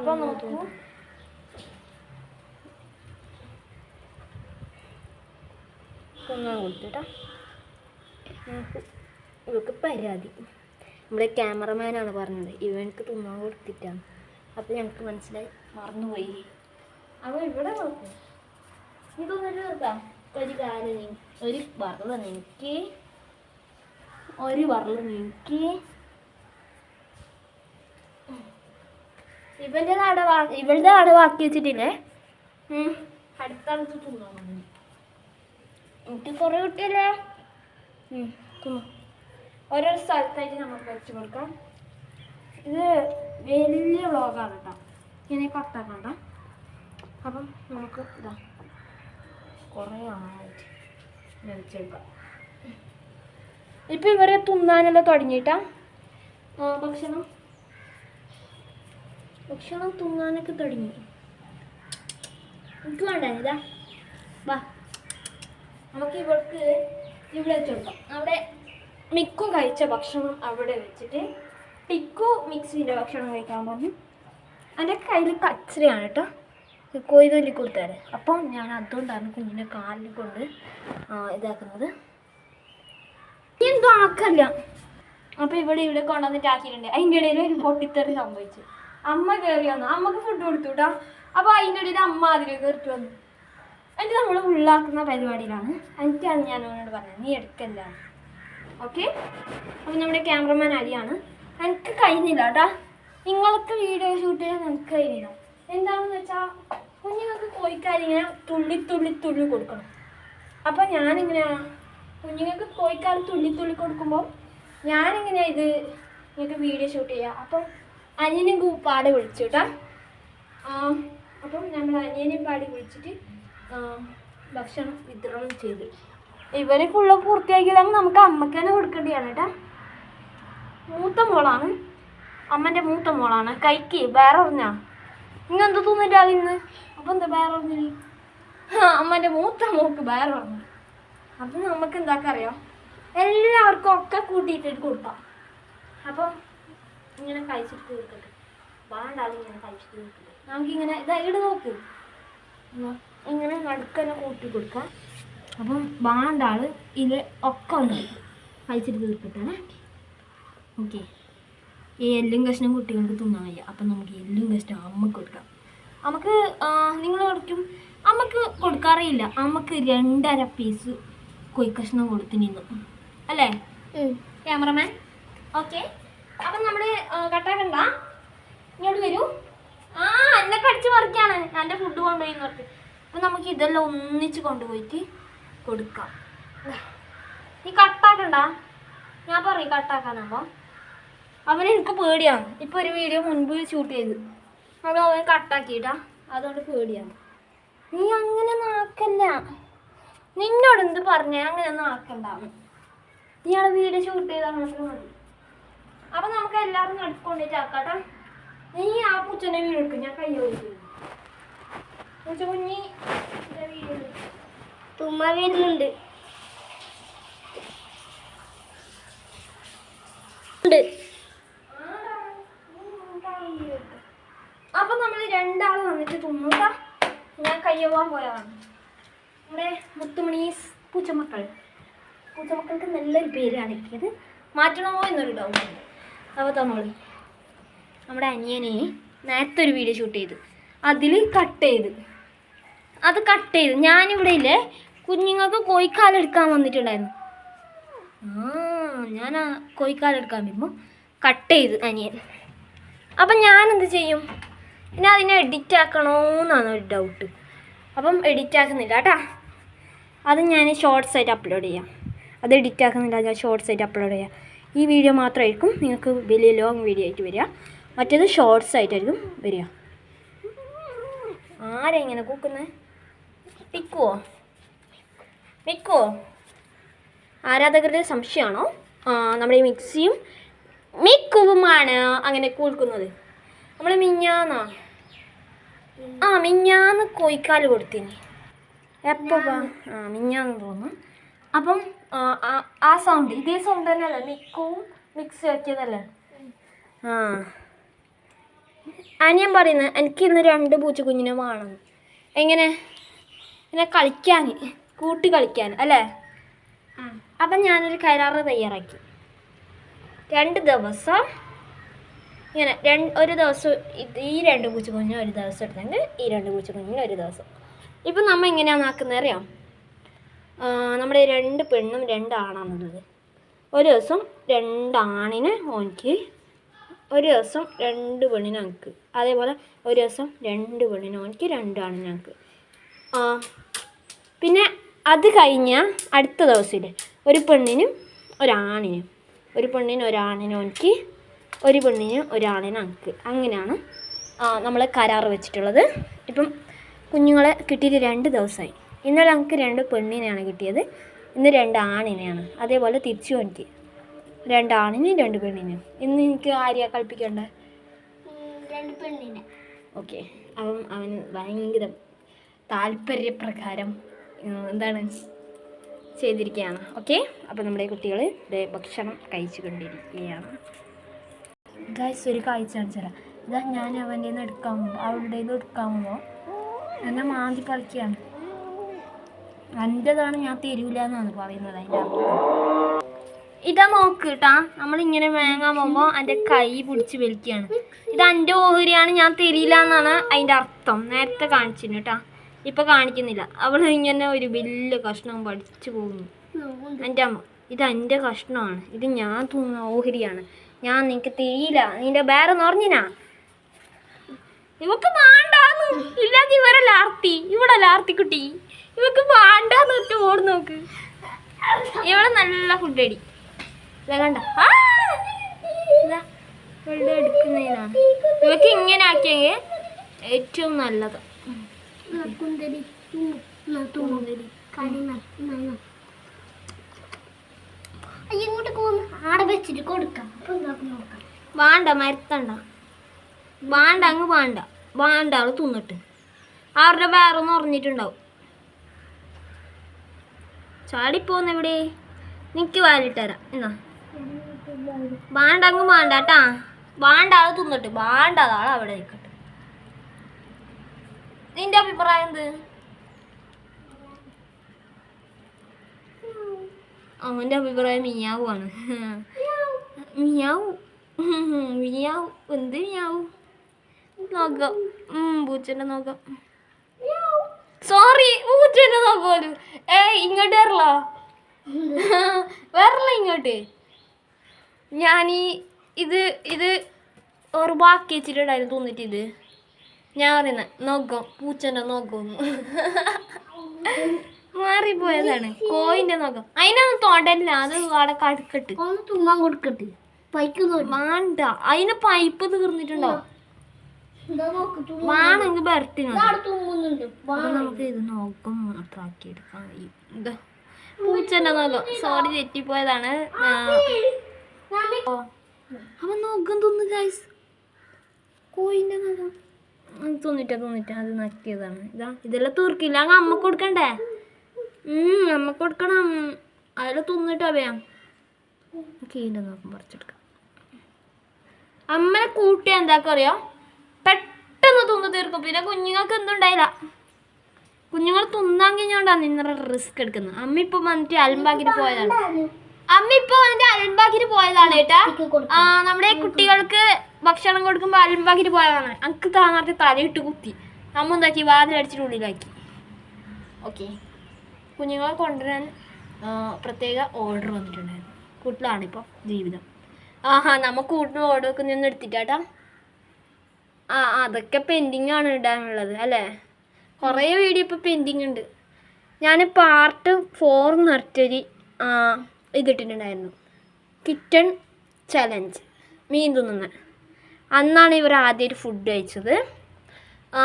അപ്പൊ നോക്കൂ തിന്നാൻ കൊടുത്തിട്ടാ നമുക്ക് ഇവൾക്ക് പരാതി. നമ്മുടെ ക്യാമറമാനാണ് പറഞ്ഞത്. ഇവനക്ക് തിന്നാൻ കൊടുത്തിട്ടാണ്. അപ്പോൾ ഞങ്ങൾക്ക് മനസ്സിലായി. മറന്നുപോയി. അവ ഇവിടെ നോക്കും ഇതൊന്നിട്ട് തീർക്കാം ഒരു കാലം ഒരു വറല നീക്കി ഒരു വറല നീക്കി ഇവന്റെ നാട് ഇവളുടെ നാട് ബാക്കി വെച്ചിട്ടില്ലേ? ഉം. അടുത്ത ആൾക്ക് തിന്നാൻ എനിക്ക് കുറേ കിട്ടിയല്ലേ? ഓരോ സ്ഥലത്തായിട്ട് നമുക്ക് വെച്ച് കൊടുക്കാം. ഇത് വലിയ വ്ളോഗാണ് കേട്ടോ. ഇനി കട്ടാക്കണ്ട അപ്പം നമുക്ക് ഇതാ. കുറേ ആയിട്ട് ഇങ്ങനെ വെച്ചെടുക്കാം ഇപ്പം ഇവരെ തിന്നാനെല്ലാം തുടങ്ങിയിട്ടാ? ഭക്ഷണം? ഭക്ഷണം തിന്നാനൊക്കെ തുടങ്ങി. എനിക്ക് വേണ്ട ഇതാ. വാ. നമുക്ക് ഇവൾക്ക് ഇവിടെ വെച്ച് അവിടെ മിക്കു കഴിച്ച ഭക്ഷണം അവിടെ വെച്ചിട്ട് ടിക്കു മിക്സിന്റെ ഭക്ഷണം കഴിക്കാൻ പറഞ്ഞു. എന്റെ കയ്യിൽ കച്ചറയാണ് കേട്ടോ. കൊയ്തൊല്ലി തൊല്ലി കൊടുത്താൽ അപ്പം ഞാൻ അതുകൊണ്ടാണ് കുഞ്ഞിനെ കാലിൽ കൊണ്ട് ഇതാക്കുന്നത്. എന്തോ ആക്കല്ല അപ്പം ഇവിടെ ഇവിടെ കൊണ്ടുവന്നിട്ട് ആക്കിയിട്ടുണ്ട്. അതിന്റെ ഇടയിൽ ഒരു പൊട്ടിത്തെറി സംഭവിച്ചു. അമ്മ കയറി വന്നു. അമ്മയ്ക്ക് ഫുഡ് കൊടുത്തുട്ടാ. അപ്പൊ അപ്പോൾ അതിന്റെ ഇടയിൽ അമ്മ അതിൽ കയറിട്ട് വന്നു. എന്നിട്ട് നമ്മൾ ഉള്ളാക്കുന്ന പരിപാടിയിലാണ്. എനിക്കാണ് ഞാൻ അവനോട് പറഞ്ഞത് നീ എടുക്കല്ല. ഓക്കെ അപ്പോൾ നമ്മുടെ ക്യാമറമാൻ അരിയാണ് എനിക്ക് കഴിഞ്ഞില്ല കേട്ടാ നിങ്ങൾക്ക് വീഡിയോ ഷൂട്ട് ചെയ്യാൻ എനിക്ക് കഴിഞ്ഞില്ല എന്താണെന്ന് വെച്ചാൽ കുഞ്ഞുങ്ങൾക്ക് കോഴിക്കാലിങ്ങനെ തുള്ളി തുള്ളി തുള്ളി കൊടുക്കണം. അപ്പൊ ഞാനിങ്ങനെ കുഞ്ഞുങ്ങൾക്ക് കോഴിക്കാൽ തുള്ളി തുള്ളി കൊടുക്കുമ്പോൾ ഞാനിങ്ങനെ ഇത് നിങ്ങൾക്ക് വീഡിയോ ഷൂട്ട് ചെയ്യാം. അപ്പം അനിയനും പാട് വിളിച്ചു കേട്ടാ അപ്പം നമ്മൾ അനിയനെയും പാടി വിളിച്ചിട്ട് ഭക്ഷണം വിതരണം ചെയ്തു. ഇവർ ഫുള്ള് പൂർത്തിയാക്കിയതാണ് നമുക്ക് അമ്മയ്ക്ക് തന്നെ കൊടുക്കേണ്ടതാണ് മൂത്ത മോളാണ്. അമ്മന്റെ മൂത്ത മോളാണ്. കൈക്ക് വേറെ പറഞ്ഞാ നിങ്ങൾ എന്താ തോന്നിട്ടാ ഇന്ന്? അപ്പം എന്താ വേറെ പറഞ്ഞു അമ്മന്റെ മൂത്ത മോക്ക് വേറെ പറഞ്ഞു അപ്പം നമുക്ക് എന്താക്കറിയാം എല്ലാവർക്കും ഒക്കെ കൂട്ടിയിട്ടിട്ട് കൊടുക്കാം. അപ്പം ഇങ്ങനെ കഴിച്ചിട്ട് തീർക്കട്ടെ. വേണ്ടാലും ഇങ്ങനെ കഴിച്ചിട്ട് തീർക്കട്ടെ. നമുക്കിങ്ങനെ ഇതാ ഇവിടെ നോക്ക്. ഇങ്ങനെ നടുക്കന്നെ കൂട്ടി കൊടുക്കാം. അപ്പം വേണ്ടാൾ ഇത് ഒക്കെ ഒന്ന് കഴിച്ചിട്ട് തീർക്കട്ടെ ഓക്കെ. ഈ എല്ലും കഷ്ണം കുട്ടികൾക്ക് തിന്നാൻ വയ്യ. അപ്പം നമുക്ക് എല്ലും കഷ്ണം അമ്മയ്ക്ക് കൊടുക്കാം. നമുക്ക് നിങ്ങൾ കൊടുക്കും. അമ്മയ്ക്ക് കൊടുക്കാറില്ല അമ്മയ്ക്ക് രണ്ടര പീസ് കൊയ്ക്കഷ്ണം കൊടുത്തു നിന്നു. അല്ലേ? Cameraman okay. അപ്പം നമ്മൾ കട്ടാക്കണ്ട ഇങ്ങോട്ട് വരൂ. ആ എന്നെ കടിച്ച് പറിക്കാണ്. എന്റെ ഫുഡ് കൊണ്ടുപോയി എന്ന് പറഞ്ഞു അപ്പം നമുക്ക് ഇതെല്ലാം ഒന്നിച്ച് കൊണ്ടുപോയിട്ട് കൊടുക്കാം. നീ കട്ടാക്കണ്ട ഞാൻ പറയും കട്ടാക്കാനാകുമ്പോൾ അവന് എനിക്ക് പേടിയാണ്. ഇപ്പൊ ഒരു വീഡിയോ മുൻപ് ഷൂട്ട് ചെയ്ത്. നമ്മൾ അവൻ കട്ടാക്കിയിട്ടാ. അതുകൊണ്ട് പേടിയാണ്. നീ അങ്ങനെ നാക്കല്ല. നിന്നോട് എന്ത് പറഞ്ഞേ? അങ്ങനെ നാക്കണ്ടാവും നീ ആ വീഡിയോ ഷൂട്ട് ചെയ്താൽ മാത്രം മതി കൊണ്ടിട്ട് എല്ലാവരും ആക്കാട്ടാ. നീ ആ പൂച്ചനെ വീഡിയോ എടുക്കും ഞാൻ കൈ പൂച്ച കുഞ്ഞി തുമ്മ വരുന്നുണ്ട്. അപ്പൊ നമ്മൾ രണ്ടാൾ വന്നിട്ട് തുമ്മുക ഞാൻ കയ്യവാൻ പോയതാണ്. നമ്മുടെ മുത്തുമണീസ് പൂച്ചമക്കൾ. പൂച്ചമക്കൾക്ക് നല്ലൊരു പേരാണ് എനിക്കത്. മാറ്റണമോ എന്നൊരു ഡൗട്ട് ഉണ്ട്. അപ്പോൾ തന്നോളി. നമ്മുടെ അനിയനെ നേരത്തെ ഒരു വീഡിയോ ഷൂട്ട് ചെയ്ത്. അതിൽ കട്ട് ചെയ്ത്. അത് കട്ട് ചെയ്ത്. ഞാനിവിടെ ഇല്ലേ കുഞ്ഞുങ്ങൾക്ക് കോഴിക്കാലെടുക്കാൻ വന്നിട്ടുണ്ടായിരുന്നു. ഞാൻ ആ കോഴിക്കാലെടുക്കാൻ വരുമ്പോൾ കട്ട് ചെയ്ത് അനിയൻ. അപ്പം ഞാൻ എന്ത് ചെയ്യും? പിന്നെ അതിനെ എഡിറ്റ് ആക്കണോന്നാണ് ഒരു ഡൗട്ട് അപ്പം എഡിറ്റ് ആക്കുന്നില്ല കേട്ടാ. അത് ഞാൻ ഷോർട്സ് ആയിട്ട് അപ്ലോഡ് ചെയ്യാം. അത് എഡിറ്റ് ആക്കുന്നില്ല ഞാൻ ഷോർട്സ് ആയിട്ട് അപ്ലോഡ് ചെയ്യാം. ഈ വീഡിയോ മാത്രമായിരിക്കും നിങ്ങൾക്ക് വലിയ ലോങ് വീഡിയോ ആയിട്ട് വരിക. മറ്റേത് ഷോർട്സ് ആയിട്ടായിരിക്കും വരിക. ആരാ ഇങ്ങനെ കൂക്കുന്നത്? മിക്കുവോ? മിക്കുവോ? ആരാധകരുടെ സംശയമാണോ? നമ്മുടെ ഈ മിക്സിയും മിക്കുവുമാണ് അങ്ങനെ കൂൽക്കുന്നത്. നമ്മൾ മിഞ്ഞാന്നാ? ആ മിഞ്ഞാന്ന് കൊയ്ക്കാൽ കൊടുത്തിന്. എപ്പോ ആ മിഞ്ഞാന്ന് തോന്നുന്നു. അപ്പം ആ, സൗണ്ട് ഇതേ സൗണ്ട് തന്നെയല്ലേ? മിക്കവും മിക്സ് ആക്കിയതല്ലേ? ആ. അനിയൻ പറയുന്നത് എനിക്ക് ഇന്ന് രണ്ട് പൂച്ചക്കുഞ്ഞിനെ വേണം. എങ്ങനെ? ഇങ്ങനെ കളിക്കാൻ കൂട്ടി കളിക്കാൻ അല്ലേ? അപ്പം ഞാനൊരു കരാറ് തയ്യാറാക്കി. രണ്ട് ദിവസം ഇങ്ങനെ രണ്ട് ഒരു ദിവസം ഇത് ഈ രണ്ട് പൂച്ചക്കുഞ്ഞിന് ഒരു ദിവസം എടുത്തെങ്കിൽ ഈ രണ്ട് പൂച്ചക്കുഞ്ഞിന് ഒരു ദിവസം. ഇപ്പം നമ്മൾ എങ്ങനെയാണെന്ന് ആക്കുന്നത് അറിയാം? ആ, നമ്മുടെ രണ്ട് പെണ്ണും രണ്ടാണെന്നുള്ളത് ഒരു ദിവസം രണ്ടാണിന് ഓനിക്ക് ഒരു ദിവസം രണ്ട് പെണ്ണിന് അതേപോലെ ഒരു ദിവസം രണ്ട് പെണ്ണിന് ഓനിക്ക് രണ്ടാണിന് എനിക്ക് പിന്നെ അത് കഴിഞ്ഞാൽ അടുത്ത ദിവസം ഒരു പെണ്ണിനും ഒരാണിനും ഒരു പെണ്ണിന് ഒരാണിനും എനിക്ക് ഒരു പെണ്ണിന് ഒരാണിന് എനിക്ക് അങ്ങനെയാണ് നമ്മൾ കരാറ് വെച്ചിട്ടുള്ളത്. ഇപ്പം കുഞ്ഞുങ്ങളെ കിട്ടിയിട്ട് രണ്ട് ദിവസമായി. ഇന്നലെ ഞങ്ങൾക്ക് രണ്ട് പെണ്ണിനെയാണ് കിട്ടിയത്. ഇന്ന് രണ്ട് ആണിനെയാണ്. അതേപോലെ തിരിച്ചു എനിക്ക്. രണ്ട് ആണിനെയും രണ്ട് പെണ്ണിനെയും. ഇന്ന് എനിക്ക് ആര്യ കളിപ്പിക്കണ്ടേ? രണ്ട് പെണ്ണിനെ. ഓക്കെ. അവൻ അവന് ഭയങ്കര താല്പര്യപ്രകാരം പ്രകാരം എന്താണ് ചെയ്തിരിക്കുകയാണ്. ഓക്കെ? അപ്പോൾ നമ്മുടെ കുട്ടികൾ ഭക്ഷണം കഴിച്ചു കൊണ്ടിരിക്കുകയാണ് ഗായ്സ് ഒരു കാഴ്ച കാണിച്ചാൽ ഇതാ ഞാൻ അവന്റെ നിന്ന് എടുക്കാൻ പോകുമ്പോൾ അവളുടെ നിന്ന് എടുക്കാൻ പോകുമ്പോൾ എന്നെ മാന്തി കളിക്കുകയാണ്. എന്റെതാണ് ഞാൻ തരൂല എന്നാണ് പറയുന്നത് അതിന്റെ ഇതാ നോക്ക് കേട്ടാ നമ്മളിങ്ങനെ വേങ്ങാൻ പോകുമ്പോൾ എന്റെ കൈ പിടിച്ച് വലിക്കുകയാണ് ഇത് എന്റെ ഓഹരിയാണ് ഞാൻ തരില്ല എന്നാണ് അതിന്റെ അർത്ഥം. നേരത്തെ കാണിച്ചിരുന്നു കേട്ടാ ഇപ്പം കാണിക്കുന്നില്ല. അവൾ ഇങ്ങനെ ഒരു വലിയ കഷ്ണം പഠിച്ചു പോകുന്നു. എന്റെ അമ്മ ഇത് എന്റെ കഷ്ണമാണ്. ഇത് ഞാൻ തൂങ്ങുന്ന ഓഹരിയാണ്. ഞാൻ നിനക്ക് തരില്ല നിന്റെ വേറെ നിറഞ്ഞിനാ ഇവക്ക് വേണ്ടാന്ന് ഇല്ലാതെ ഇവരെ ലാർത്തി ഇവിടെ ലാർത്തി കുട്ടി ഇവക്ക് വേണ്ടാന്ന് ഒറ്റ ഓട് നോക്ക്. ഇവിടെ നല്ല ഫുഡ് അടി. വേണ്ട ഇവളുടെ എടുക്കുന്നതിനാണ്. ഇവക്ക് ഇങ്ങനെ ആക്കിയെങ്കിൽ ഏറ്റവും നല്ലത്. വേണ്ട മരത്തണ്ട. വേണ്ട അങ്ങ് വേണ്ട. വേണ്ട അവൾ തിന്നിട്ട്. അവരുടെ വേറൊന്നും ഉറഞ്ഞിട്ടുണ്ടാവും ചാടിപ്പോന്ന് എവിടെ നിക്ക് വാലിട്ടരാം എന്നാ? വാണ്ട അങ്ങ് വാണ്ട കേട്ടാ വാണ്ട ആൾ തിന്നിട്ട് വാണ്ട അവിടെ നിൽക്കട്ടെ നിന്റെ അഭിപ്രായം എന്ത്? അവന്റെ അഭിപ്രായം മിയാവുമാണ് മിയാവു. മിയാവു. എന്ത് മിയാവു? നോക്കാം പൂച്ചന്റെ നോക്കാം സോറി നോക്കോലു ഏ ഇങ്ങോട്ട് വരല. വരല ഇങ്ങോട്ട്. ഞാനീ ഇത് ഇത് ഒരു ബാക്കി വെച്ചിട്ടുണ്ടായിരുന്നു തോന്നിട്ട് ഇത്. ഞാൻ പറയുന്ന നോക്കാം പൂച്ചന്റെ നോക്കോന്ന് മാറിപ്പോയതാണ്. കോയിന്റെ നോക്കാം. അതിനൊന്നും തൊടല്ല അത് അവിടെ കടുക്കട്ട്. തുമ്മാൻ കൊടുക്കട്ടെ. വേണ്ട അതിന് പൈപ്പ് തീർന്നിട്ടുണ്ടാവും വേണമെങ്കിൽ ബർത്തിനോ നമുക്ക് ഇത് നോക്കും മാത്രമാക്കി എടുക്കാൻ കഴിയും ഇതാ. പൂച്ചന്റെ നോക്കാം സോറി തെറ്റിപ്പോയതാണ്. അവൻ നോക്കം തിന്നു ഗൈസ് കോയിന്റെ നോക്കാം തിന്നിട്ടാ തിന്നിട്ടാ. അത് നക്കിയതാണ്. ഇതാ ഇതെല്ലാം തീർക്കില്ല അങ്ങ് അമ്മ കൊടുക്കണ്ടേ? ഉം അമ്മ കൊടുക്കണം. അതെല്ലാം തിന്നിട്ടാ വേം കീന്റെ നോക്കും പറിച്ചെടുക്കാം. അമ്മനെ കൂട്ടി എന്താക്കുക അറിയോ? പെട്ടെന്ന് തിന്ന് തീർക്കും. പിന്നെ കുഞ്ഞുങ്ങൾക്ക് എന്തുണ്ടായില്ല കുഞ്ഞുങ്ങൾ തിന്നാൻ കഴിഞ്ഞോണ്ടാണ് ഇന്നലെ റിസ്ക് എടുക്കുന്നത് അമ്മ ഇപ്പൊ വന്നിട്ട് അലമ്പാക്കിട്ട് പോയതാണ്. അമ്മ ഇപ്പൊ വന്നിട്ട് അലമ്പാക്കിട്ട് പോയതാണ് ഏട്ടാ. ആ നമ്മുടെ കുട്ടികൾക്ക് ഭക്ഷണം കൊടുക്കുമ്പോ അലമ്പാക്കിട്ട് പോയതാണ്. അനക്ക് താന്നാർത്തി തലയിട്ട് കുത്തി. അമ്മ എന്താക്കി? വാതിലടിച്ചിട്ട് ഉള്ളിലാക്കി. ഓക്കെ. കുഞ്ഞുങ്ങളെ കൊണ്ടുവരാൻ പ്രത്യേക ഓർഡർ വന്നിട്ടുണ്ടായിരുന്നു. കൂട്ടിലാണിപ്പോൾ ജീവിതം. ആഹാ നമ്മ കൂട്ടിന് ഓർഡർ വെക്കുന്ന എടുത്തിട്ടാട്ടാ ആ അതൊക്കെ പെൻഡിങ് ആണ് ഇടാനുള്ളത് അല്ലേ? കുറേ വീഡിയോ ഇപ്പോൾ പെൻഡിങ് ഉണ്ട് ഞാൻ പാർട്ട് ഫോർ നർട്ടരി ഇതിട്ടിട്ടുണ്ടായിരുന്നു. കിച്ചൺ ചലഞ്ച് മീൻ തിന്നുന്ന. അന്നാണ് ഇവർ ആദ്യമായിട്ട് ഫുഡ് കഴിച്ചത്. ആ,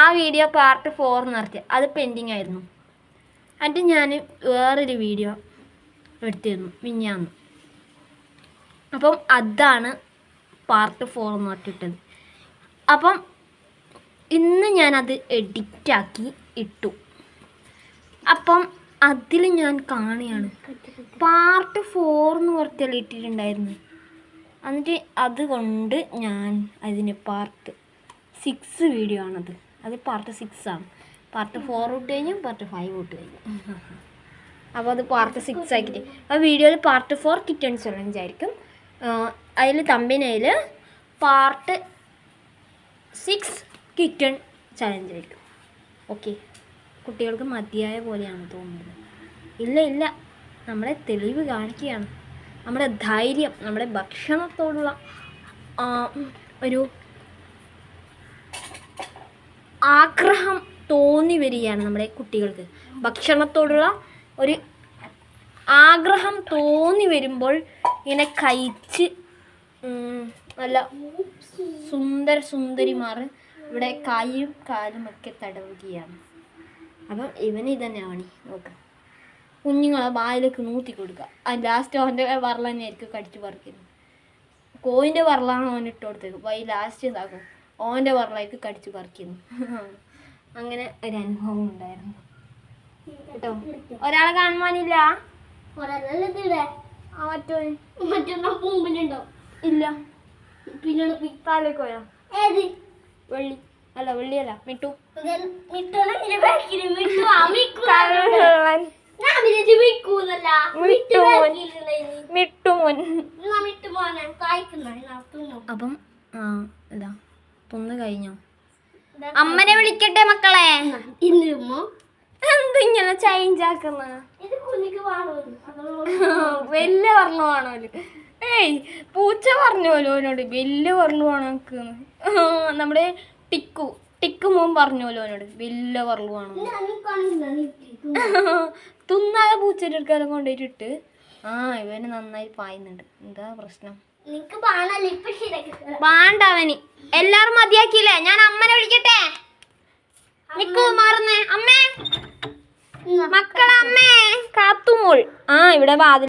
ആ വീഡിയോ പാർട്ട് ഫോർ നിർത്തി അത് പെൻഡിങ് ആയിരുന്നു എന്നിട്ട് ഞാൻ വേറൊരു വീഡിയോ എടുത്തിരുന്നു മിഞ്ഞാന്ന്. അപ്പം അതാണ് പാർട്ട് ഫോർ എന്ന് പറഞ്ഞിട്ടത് അപ്പം ഇന്ന് ഞാനത് എഡിറ്റാക്കി ഇട്ടു. അപ്പം അതിൽ ഞാൻ കാണുകയാണ്. പാർട്ട് ഫോർ എന്ന് പറഞ്ഞാൽ ഇട്ടിട്ടുണ്ടായിരുന്നു. എന്നിട്ട് അതുകൊണ്ട് ഞാൻ അതിന് പാർട്ട് സിക്സ് വീഡിയോ ആണത്. അത് പാർട്ട് സിക്സ് ആണ്. പാർട്ട് ഫോർ ഇട്ട് കഴിഞ്ഞു പാർട്ട് ഫൈവ് ഇട്ട് കഴിഞ്ഞു. അപ്പോൾ അത് പാർട്ട് സിക്സ് ആക്കിയിട്ട്. ആ വീഡിയോയിൽ പാർട്ട് ഫോർ കിറ്റൺ ചലഞ്ച് ആയിരിക്കും. അതിൽ തമ്പിനയിൽ പാർട്ട് സിക്സ് കിറ്റൺ ചലഞ്ച് ആയിരിക്കും. ഓക്കെ കുട്ടികൾക്ക് മതിയായ പോലെയാണ് തോന്നുന്നത്. ഇല്ല ഇല്ല. നമ്മളെ തെളിവ് കാണിക്കുകയാണ്. നമ്മുടെ ധൈര്യം നമ്മുടെ ഭക്ഷണത്തോടുള്ള ഒരു ആഗ്രഹം തോന്നി വരികയാണ് നമ്മുടെ കുട്ടികൾക്ക്. ഭക്ഷണത്തോടുള്ള ഒരു ആഗ്രഹം തോന്നി വരുമ്പോൾ ഇങ്ങനെ കഴിച്ച് നല്ല സുന്ദര സുന്ദരിമാർ ഇവിടെ കൈയും കാലും ഒക്കെ തടവുകയാണ്. അപ്പം ഇവന് ഇതന്നെ പണി നോക്കാം. കുഞ്ഞുങ്ങളെ വായിലേക്ക് നൂത്തി കൊടുക്കുക. ആ ലാസ്റ്റ് അവന്റെ വറല തന്നെയായിരിക്കും കടിച്ച് പറിക്കുന്നത്. കോയിന്റെ വറലാണ് അവൻ ഇട്ട് കൊടുത്തത്. അപ്പോൾ ഈ ലാസ്റ്റ് ഇതാക്കും ഓന്റെ വറലേക്ക് കടിച്ചു പറിക്കുന്നു അങ്ങനെ ഒരു അനുഭവം ഉണ്ടായിരുന്നു. കേട്ടോ? ഒരാളെ കാണുവാനില്ല? മറ്റൊന്നും ഇല്ല. പിന്നെ താലേക്ക് പോയോ. ഏത്? വെള്ളി. അല്ല വെള്ളിയല്ല മിട്ടു. അപ്പം ഇതാ തൊന്ന് കഴിഞ്ഞോ? അമ്മനെ വിളിക്കട്ടെ മക്കളെ. എന്ത് എന്തിങ്ങനെ ചേഞ്ച് ആക്കുന്ന? വലിയ പറഞ്ഞു വേണോ ഏയ് പൂച്ച പറഞ്ഞു അവനോട്. വലിയ പറഞ്ഞു പോകണം എനിക്ക് നമ്മുടെ ടിക്കു ടിക്കു മോൻ പറഞ്ഞു പോലും അവനോട്. ബില്ല് പറഞ്ഞു പോകണം തിന്നാതെ പൂച്ചയുടെ അടുക്കാലം കൊണ്ടുപോയിട്ടിട്ട് ആ ഇവന് നന്നായി പായുന്നുണ്ട്. എന്താ പ്രശ്നം? അവന്. എല്ലാരും മതിയാക്കിയില്ലേ? ഞാൻ അമ്മനെ വിളിക്കട്ടെ? മാറുന്നേ. അമ്മേ. മക്കളമ്മേ കാത്തുമോൾ. ആ ഇവിടെ വാതിൽ